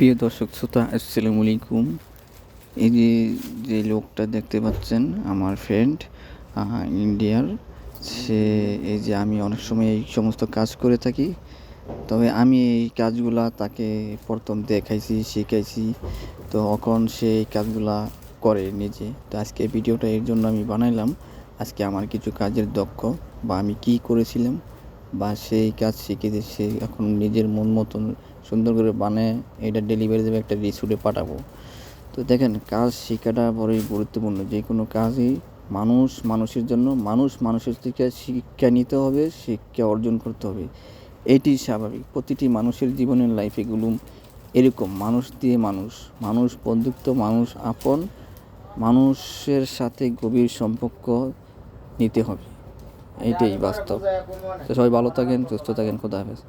প্রিয় দর্শক, শ্রোতা, আসসালামু আলাইকুম। এই যে যে লোকটা দেখতে পাচ্ছেন, আমার ফ্রেন্ড ইন্ডিয়ার, সে এই যে আমি অনেক সময় এই সমস্ত কাজ করে থাকি, তবে আমি এই কাজগুলা তাকে প্রথম দেখাইছি, শিখাইছি। তো এখন সে এই কাজগুলা করে নিজে। তো আজকে ভিডিওটা এর জন্য আমি বানাইলাম। আজকে আমার কিছু কাজের দক্ষ, বা আমি কি করেছিলাম বা সেই কাজ শিখে যে সে এখন নিজের মন মতন সুন্দর করে বানায়, এটা ডেলিভারি দেবে একটা রিসুটে পাঠাবো। তো দেখেন, কাজ শেখাটা বড়ই গুরুত্বপূর্ণ। যে কোনো কাজই মানুষ মানুষের জন্য, মানুষ মানুষের থেকে শিক্ষা নিতে হবে, শিক্ষা অর্জন করতে হবে। এটি স্বাভাবিক। প্রতিটি মানুষের জীবনের লাইফ এগুলো এরকম। মানুষ দিয়ে মানুষ। মানুষ বন্ধুত্ব, মানুষ আপন। মানুষের সাথে গভীর সম্পর্ক নিতে হবে। এইটাই বাস্তব। তো সবাই ভালো থাকেন সুস্থ থাকেন খোদা হাফেজ।